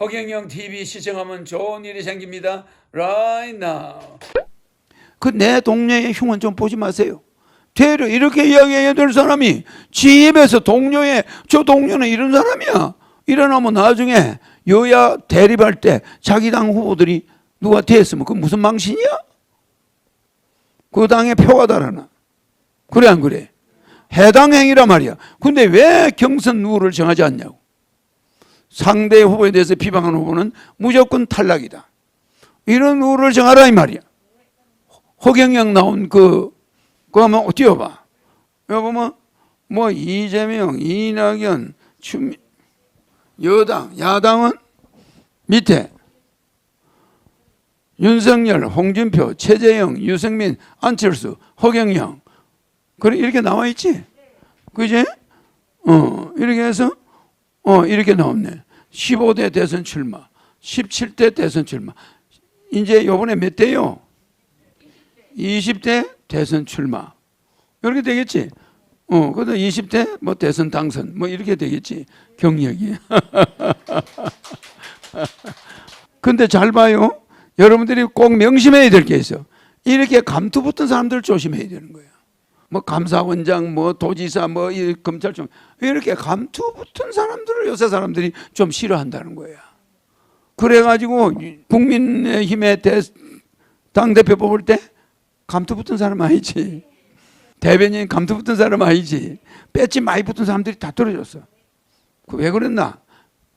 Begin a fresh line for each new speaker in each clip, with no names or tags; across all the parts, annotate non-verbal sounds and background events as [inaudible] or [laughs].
허경영 TV 시청하면 좋은 일이 생깁니다. Right now.
그 내 동료의 흉은 좀 보지 마세요. 되려 이렇게 이야기해야 될 사람이 지 입에서 동료의 저 동료는 이런 사람이야. 일어나면 나중에 여야 대립할 때 자기 당 후보들이 누가 됐으면 그 무슨 망신이야? 그 당에 표가 달아나. 그래 안 그래? 해당 행위란 말이야. 근데 왜 경선 룰을 정하지 않냐고. 상대 후보에 대해서 비방하는 후보는 무조건 탈락이다. 이런 룰을 정하라 이 말이야. 허경영 나온 그, 그 한번 띄워봐. 여기 보면, 뭐, 이재명, 이낙연, 추미, 여당, 야당은 밑에, 윤석열, 홍준표, 최재형, 유승민, 안철수, 허경영. 그래, 이렇게 나와 있지? 그지? 어, 이렇게 해서, 어, 이렇게 나왔네. 15대 대선 출마, 17대 대선 출마. 이제 요번에 몇 대요? 20대 대선 출마. 이렇게 되겠지. 어, 그다 20대 뭐 대선 당선 뭐 이렇게 되겠지. 경력이. [laughs] 근데 잘 봐요. 여러분들이 꼭 명심해야 될 게 있어. 이렇게 감투 붙은 사람들 조심해야 되는 거예요. 뭐 감사원장, 뭐 도지사, 뭐 이 검찰청 이렇게 감투 붙은 사람들을 요새 사람들이 좀 싫어한다는 거야. 그래가지고 국민의힘의 당 대표 뽑을 때 감투 붙은 사람 아니지. 대변인 감투 붙은 사람 아니지. 배지 많이 붙은 사람들이 다 떨어졌어. 그 왜 그랬나?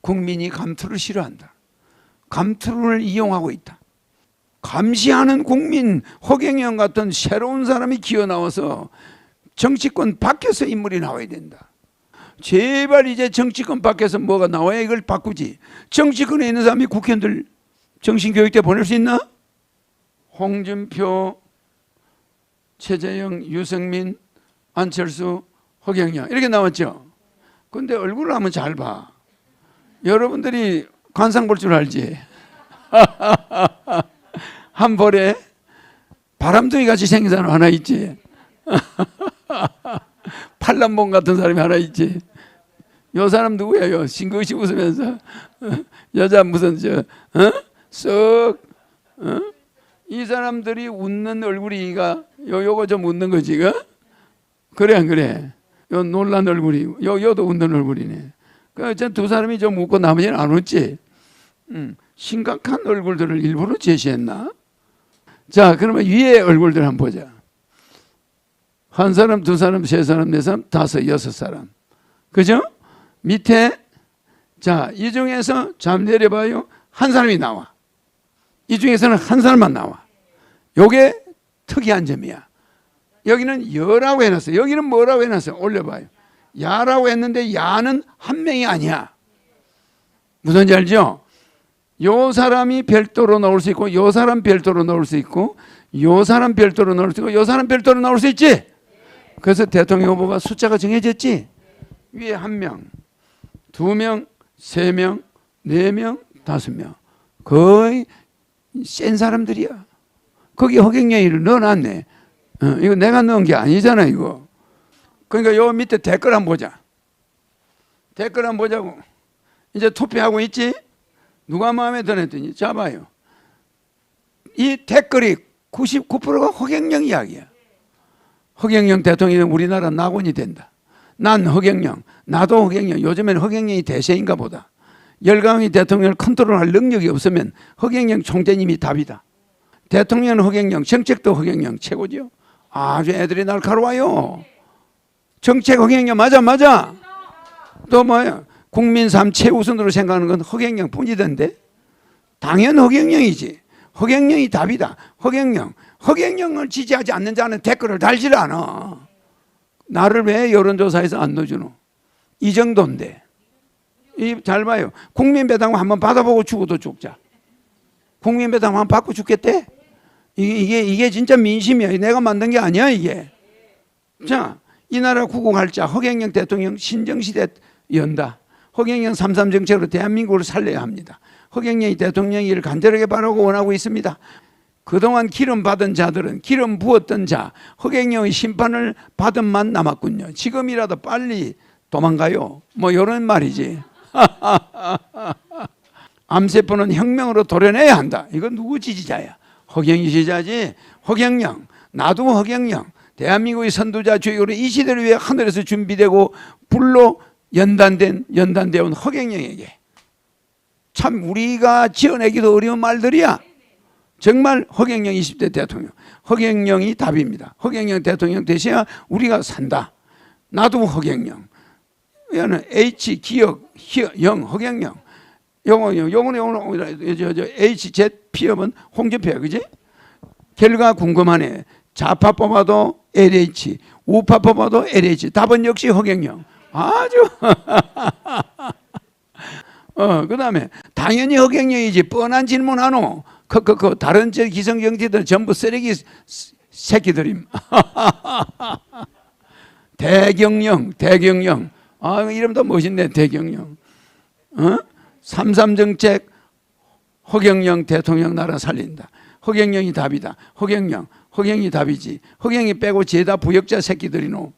국민이 감투를 싫어한다. 감투를 이용하고 있다. 감시하는 국민 허경영 같은 새로운 사람이 기어 나와서 정치권 밖에서 인물이 나와야 된다. 제발 이제 정치권 밖에서 뭐가 나와야 이걸 바꾸지. 정치권에 있는 사람이 국회의원들 정신교육대 보낼 수 있나? 홍준표, 최재형, 유승민, 안철수, 허경영 이렇게 나왔죠. 근데 얼굴을 한번 잘 봐. 여러분들이 관상 볼 줄 알지. [laughs] 한 벌에 바람둥이 같이 생긴 사람 하나 있지. [laughs] 팔남봉 같은 사람이 하나 있지. 요 사람 누구예요? 싱긋이 웃으면서 [laughs] 여자 무슨 저 어? 쓱 어? 이 사람들이 웃는 얼굴이가 요 요거 좀 웃는 거지, 그? 그래 안 그래? 요 놀란 얼굴이 요 요도 웃는 얼굴이네. 그저두 사람이 좀 웃고 나머지는 안 웃지. 음, 심각한 얼굴들을 일부러 제시했나? 자, 그러면 위에 얼굴들 한번 보자. 한 사람, 두 사람, 세 사람, 네 사람, 다섯, 여섯 사람. 그죠? 밑에 자, 이 중에서 잠 내려봐요. 한 사람이 나와. 이 중에서는 한 사람만 나와. 요게 특이한 점이야. 여기는 여라고 해놨어. 여기는 뭐라고 해놨어? 올려봐요. 야라고 했는데 야는 한 명이 아니야. 무슨 지 알죠? 요 사람이 별도로 나올 수 있고, 요 사람 별도로 나올 수 있고, 요 사람 별도로 나올 수 있고, 요 사람 별도로 나올 수 있지? 그래서 대통령 후보가 숫자가 정해졌지? 위에 한 명, 두 명, 세 명, 네 명, 다섯 명. 거의 센 사람들이야. 거기 허경영이를 넣어놨네. 어, 이거 내가 넣은 게 아니잖아, 이거. 그러니까 요 밑에 댓글 한번 보자. 댓글 한번 보자고. 이제 투표하고 있지? 누가 마음에 드냈더니 잡아요. 이 댓글이 99%가 허경영 이야기야. 허경영 대통령이 우리나라 낙원이 된다. 난 허경영, 나도 허경영. 요즘엔 허경영이 대세인가 보다. 열강이 대통령을 컨트롤할 능력이 없으면 허경영 총재님이 답이다. 대통령은 허경영, 정책도 허경영 최고죠. 아주 애들이 날카로워요. 정책 허경영 맞아 맞아. 또 뭐야? 국민 삶 최우선으로 생각하는 건 허경영 뿐이던데. 당연 허경영이지. 허경영이 답이다. 허경영. 허경영을 지지하지 않는 자는 댓글을 달질 않아. 나를 왜 여론조사에서 안 넣어주노? 이 정도인데. 이 잘 봐요. 국민배당 한번 받아보고 죽어도 죽자. 국민배당 한번 받고 죽겠대? 이게, 이게, 진짜 민심이야. 내가 만든 게 아니야, 이게. 자, 이 나라 구국할 자, 허경영 대통령 신정시대 연다. 허경영 삼삼 정책으로 대한민국을 살려야 합니다. 허경영이 대통령이 를 간절하게 바라고 원하고 있습니다. 그동안 기름 받은 자들은 기름 부었던 자, 허경영의 심판을 받은 만 남았군요. 지금이라도 빨리 도망가요. 뭐 이런 말이지. [laughs] 암세포는 혁명으로 도려내야 한다. 이건 누구 지지자야? 허경이 지지자지. 허경영, 나도 허경영. 대한민국의 선두자 주역으로 이 시대를 위해 하늘에서 준비되고 불로 연단된 연단되어 온 허경영에게 참 우리가 지어내기도 어려운 말들이야. 정말 허경영 20대 대통령, 허경영이 답입니다. 허경영 대통령 되셔야 우리가 산다. 나도 허경영. 얘는 H 기억 영 허경영. 영어 영어는 영어는 저 저 H Z 피업은 홍준표야 그지? 결과 궁금하네. 좌파 뽑아도 LH, 우파 뽑아도 LH. 답은 역시 허경영. 아주 [laughs] 어 그 다음에 당연히 허경영이지 뻔한 질문 하노. 그그 다른 저 기성정치들 전부 쓰레기 스- 새끼들임. [laughs] 대경영, 대경영. 아 이름도 멋있네 대경영. 어? 삼삼 정책 허경영 대통령 나라 살린다. 허경영이 답이다. 허경영, 허경이 답이지. 허경이 빼고 죄다 부역자 새끼들이노.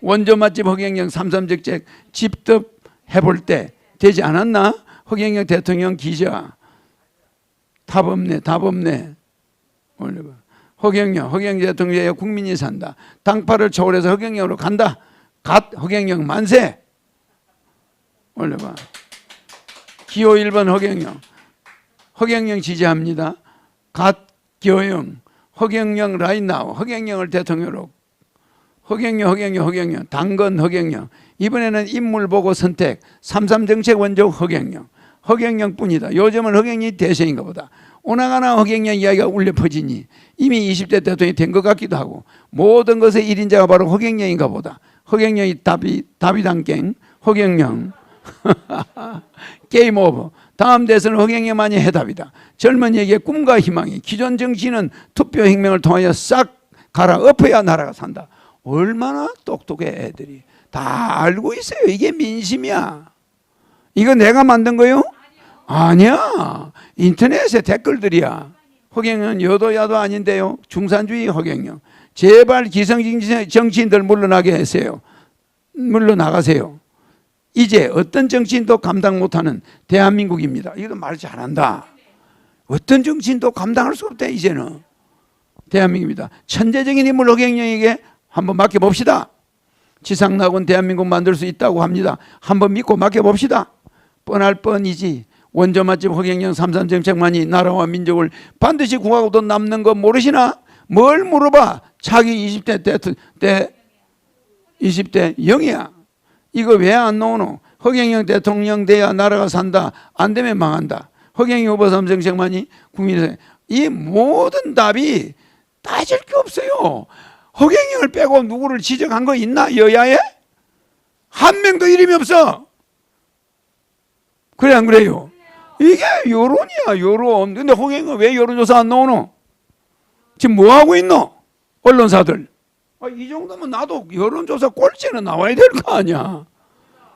원조 맛집 허경영 삼삼 정책 집접 해볼 때 되지 않았나? 허경영 대통령 기자. 답 없네, 답 없네. 허경영, 허경영 대통령에 국민이 산다. 당파를 초월해서 허경영으로 간다. 갓 허경영 만세. 올려봐. 기호 1번 허경영. 허경영 지지합니다. 갓 기호영. 허경영 라인 나우. 허경영을 대통령으로. 허경영, 허경영, 허경영. 당건 허경영. 이번에는 인물 보고 선택. 삼삼 정책 원조 허경영. 허경영 뿐이다. 요즘은 허경영이 대세인가 보다. 오나가나 허경영 이야기가 울려 퍼지니 이미 20대 대통령이 된 것 같기도 하고 모든 것의 1인자가 바로 허경영인가 보다. 허경영이 답이, 답이 단갱. 허경영. [laughs] 게임 오버. 다음 대선은 허경영만이 해답이다. 젊은이에게 꿈과 희망이 기존 정치는 투표 혁명을 통하여 싹 갈아엎어야 나라가 산다. 얼마나 똑똑해 애들이. 다 알고 있어요. 이게 민심이야. 이거 내가 만든 거요? 아니야. 인터넷에 댓글들이야. 허경영 여도야도 아닌데요. 중산주의 허경영. 제발 기성정치 정치인들 물러나게 하세요. 물러나가세요. 이제 어떤 정치인도 감당 못하는 대한민국입니다. 이거 말 잘한다. 어떤 정치인도 감당할 수 없다 이제는 대한민국입니다. 천재적인 인물 허경영에게 한번 맡겨봅시다. 지상낙원 대한민국 만들 수 있다고 합니다. 한번 믿고 맡겨봅시다. 뻔할 뻔이지. 원조 맛집 허경영 삼삼 정책만이 나라와 민족을 반드시 구하고도 남는 거 모르시나? 뭘 물어봐? 자기 20대 때, 때 20대 영이야. 이거 왜 안 나오노? 허경영 대통령 돼야 나라가 산다. 안 되면 망한다. 허경영 후보 삼 정책만이 국민의 이 모든 답이 따질 게 없어요. 허경영을 빼고 누구를 지적한 거 있나 여야에? 한 명도 이름이 없어. 그래 안 그래요? 이게 여론이야 여론. 근데 허경영 왜 여론조사 안 나오노? 지금 뭐 하고 있노? 언론사들. 아, 이 정도면 나도 여론조사 꼴찌는 나와야 될 거 아니야.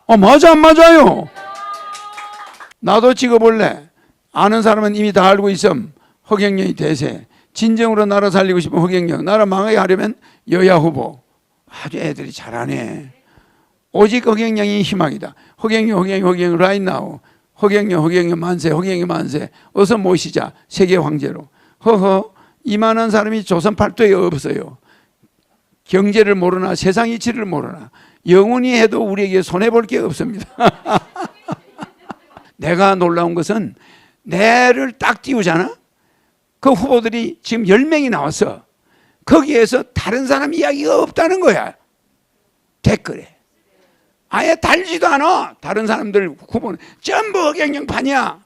아 맞아 안 맞아요? 나도 찍어볼래. 아는 사람은 이미 다 알고 있음. 허경영이 대세. 진정으로 나라 살리고 싶은 허경영. 나라 망하게 하려면 여야 후보. 아주 애들이 잘하네. 오직 허경영이 희망이다. 허경영, 허경영, 허경영, right now. 허경영, 허경영 만세, 허경영 만세. 어서 모시자. 세계 황제로. 허허, 이만한 사람이 조선 팔도에 없어요. 경제를 모르나 세상 이치를 모르나 영원히 해도 우리에게 손해 볼 게 없습니다. [laughs] 내가 놀라운 것은 내를 딱 띄우잖아. 그 후보들이 지금 10명이 나왔어. 거기에서 다른 사람 이야기가 없다는 거야. 댓글에. 아예 달지도 않아. 다른 사람들 후보는 전부 허경영판이야.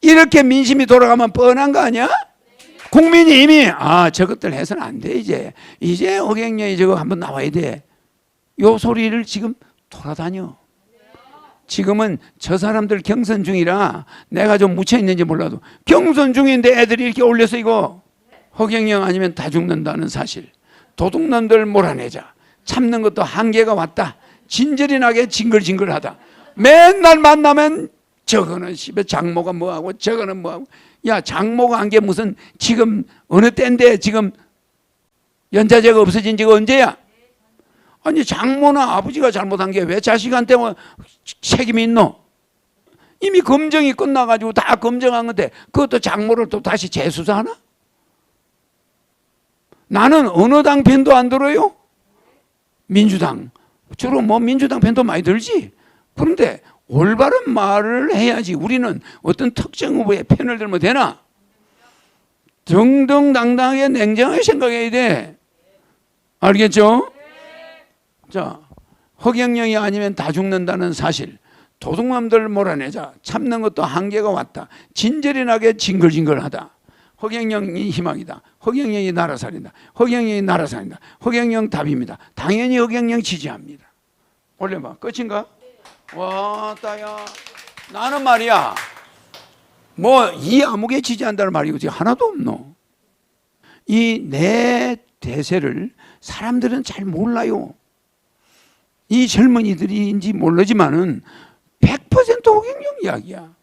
이렇게 민심이 돌아가면 뻔한 거 아니야? 국민이 이미 아 저것들 해서는 안 돼 이제 이제 허경영이 저거 한번 나와야 돼. 요 소리를 지금 돌아다녀. 지금은 저 사람들 경선 중이라 내가 좀 묻혀 있는지 몰라도 경선 중인데 애들이 이렇게 올려서 이거 허경영 아니면 다 죽는다는 사실. 도둑놈들 몰아내자. 참는 것도 한계가 왔다. 진절이 나게 징글징글하다. 맨날 만나면 저거는 집에 장모가 뭐하고 저거는 뭐하고 야 장모가 한 게 무슨 지금 어느 때인데 지금 연자제가 없어진 지가 언제야? 아니 장모나 아버지가 잘못한 게 왜 자식한테 뭐 책임이 있노? 이미 검증이 끝나가지고 다 검증한 건데 그것도 장모를 또 다시 재수사하나? 나는 어느 당 편도 안 들어요? 민주당. 주로 뭐 민주당 편도 많이 들지. 그런데 올바른 말을 해야지. 우리는 어떤 특정 후보의 편을 들면 되나? 정정당당하게 냉정하게 생각해야 돼. 알겠죠? 자, 허경영이 아니면 다 죽는다는 사실. 도둑놈들 몰아내자. 참는 것도 한계가 왔다. 진절이 나게 징글징글하다. 허경영이 희망이다. 허경영이 나라 살린다. 허경영이 나라 살린다. 허경영 답입니다. 당연히 허경영 지지합니다. 올려봐. 끝인가? 와, 따야. 나는 말이야. 뭐이 아무개 지지한다는 말이 어디 하나도 없노. 이 내 대세를 사람들은 잘 몰라요. 이 젊은이들인지 모르지만은 100% 호갱용 이야기야.